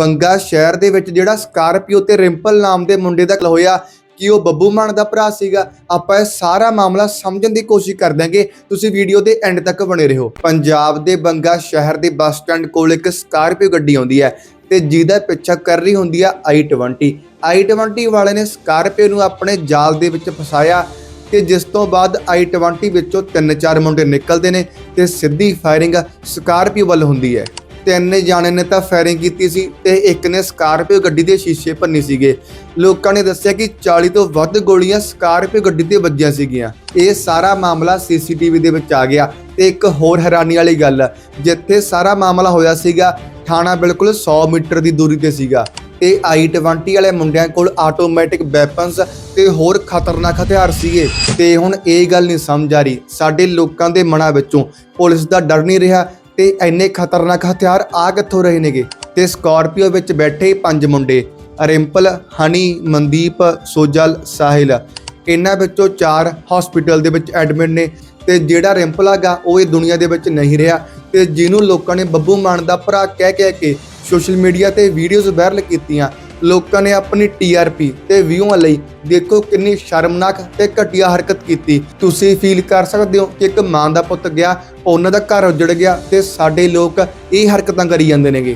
ਬੰਗਾ ਸ਼ਹਿਰ ਦੇ ਵਿੱਚ ਜਿਹੜਾ ਸਕਾਰਪੀਓ ਤੇ ਰਿੰਪਲ ਨਾਮ ਦੇ ਮੁੰਡੇ ਦਾ ਹੋਇਆ, ਕਿ ਉਹ ਬੱਬੂ ਮਾਨ ਦਾ ਭਰਾ ਸੀਗਾ, ਆਪਾਂ ਇਹ ਸਾਰਾ ਮਾਮਲਾ ਸਮਝਣ ਦੀ ਕੋਸ਼ਿਸ਼ ਕਰ ਦਾਂਗੇ ਤੁਸੀਂ ਵੀਡੀਓ ਦੇ ਐਂਡ ਤੱਕ ਬਣੇ ਰਹੋ। ਪੰਜਾਬ ਦੇ ਬੰਗਾ ਸ਼ਹਿਰ ਦੇ ਬੱਸ ਸਟੈਂਡ ਕੋਲ ਇੱਕ ਸਕਾਰਪੀਓ ਗੱਡੀ ਆਉਂਦੀ ਹੈ ਤੇ ਜਿਹਦਾ ਪਿੱਛਾ ਕਰ ਰਹੀ ਹੁੰਦੀ ਆ i20 i20 ਵਾਲੇ ਨੇ ਸਕਾਰਪੀਓ ਨੂੰ ਆਪਣੇ ਜਾਲ ਦੇ ਵਿੱਚ ਫਸਾਇਆ ਤੇ ਜਿਸ ਤੋਂ ਬਾਅਦ i20 ਵਿੱਚੋਂ ਤਿੰਨ ਚਾਰ ਮੁੰਡੇ ਨਿਕਲਦੇ ਨੇ ਤੇ ਸਿੱਧੀ ਫਾਇਰਿੰਗ ਸਕਾਰਪੀਓ ਵੱਲ ਹੁੰਦੀ ਹੈ। ਤਿੰਨ ਜਾਣੇ ਨੇ ਤਾਂ ਫਾਇਰਿੰਗ ਕੀਤੀ ਸੀ ਤੇ ਇੱਕ ਨੇ ਸਕਾਰਪੀਓ ਗੱਡੀ ਦੇ ਸ਼ੀਸ਼ੇ ਭੰਨੇ ਸੀਗੇ। ਲੋਕਾਂ ਨੇ ਦੱਸਿਆ ਕਿ 40 ਤੋਂ ਵੱਧ ਗੋਲੀਆਂ ਸਕਾਰਪੀਓ ਗੱਡੀ ਤੇ ਵੱਜੀਆਂ ਸੀਗੀਆਂ। ਇਹ ਸਾਰਾ ਮਾਮਲਾ ਸੀਸੀਟੀਵੀ ਦੇ ਵਿੱਚ ਆ ਗਿਆ ਤੇ ਇੱਕ ਹੋਰ ਹੈਰਾਨੀ ਵਾਲੀ ਗੱਲ, ਜਿੱਥੇ ਸਾਰਾ ਮਾਮਲਾ ਹੋਇਆ ਸੀਗਾ, ਥਾਣਾ ਬਿਲਕੁਲ 100 ਮੀਟਰ ਦੀ ਦੂਰੀ ਤੇ ਸੀਗਾ। ਤੇ i20 ਵਾਲੇ ਮੁੰਡਿਆਂ ਕੋਲ ਆਟੋਮੈਟਿਕ ਵੈਪਨਸ ਤੇ ਹੋਰ ਖਤਰਨਾਕ ਹਥਿਆਰ ਸੀਗੇ। ਤੇ ਹੁਣ ਇਹ ਗੱਲ ਨਹੀਂ ਸਮਝ ਆ ਰਹੀ। ਸਾਡੇ ਲੋਕਾਂ ਦੇ ਮਨਾਂ ਵਿੱਚੋਂ ਪੁਲਿਸ ਦਾ ਡਰ ਨਹੀਂ ਰਿਹਾ ਤੇ ਇੰਨੇ ਖਤਰਨਾਕ ਹਥਿਆਰ ਆ ਕਿੱਥੋਂ ਰਹੇ ਨੇਗੇ? ਤੇ ਸਕਾਰਪੀਓ ਵਿੱਚ ਬੈਠੇ ਪੰਜ ਮੁੰਡੇ, ਰਿੰਪਲ, ਹਨੀ, ਮਨਦੀਪ, ਸੋਜਲ, ਸਾਹਿਲ। ਇਹਨਾਂ ਵਿੱਚੋਂ ਚਾਰ ਹਸਪੀਟਲ ਦੇ ਵਿੱਚ ਐਡਮਿਟ ਨੇ ਤੇ ਜਿਹੜਾ ਰਿੰਪਲ ਹੈਗਾ, ਉਹ ਇਹ ਦੁਨੀਆ ਦੇ ਵਿੱਚ ਨਹੀਂ ਰਿਹਾ ਤੇ ਜਿਹਨੂੰ ਲੋਕਾਂ ਨੇ ਬੱਬੂ ਮਾਨ ਦਾ ਭਰਾ ਕਹਿ ਕਹਿ ਕੇ ਸੋਸ਼ਲ ਮੀਡੀਆ ਤੇ ਵੀਡੀਓਜ਼ ਵਾਇਰਲ ਕੀਤੀਆਂ। ਲੋਕਾਂ ਨੇ ਆਪਣੀ ਟੀਆਰਪੀ ਤੇ ਵਿਊਆਂ ਲਈ ਦੇਖੋ ਕਿੰਨੀ ਸ਼ਰਮਨਾਕ ਤੇ ਘਟੀਆ ਹਰਕਤ ਕੀਤੀ। ਤੁਸੀਂ ਫੀਲ ਕਰ ਸਕਦੇ ਹੋ ਕਿ ਇੱਕ ਮਾਂ ਦਾ ਪੁੱਤ ਗਿਆ, ਉਹਨਾਂ ਦਾ ਘਰ ਉੱਜੜ ਗਿਆ ਤੇ ਸਾਡੇ ਲੋਕ ਇਹ ਹਰਕਤਾਂ ਕਰੀ ਜਾਂਦੇ ਨੇਗੇ।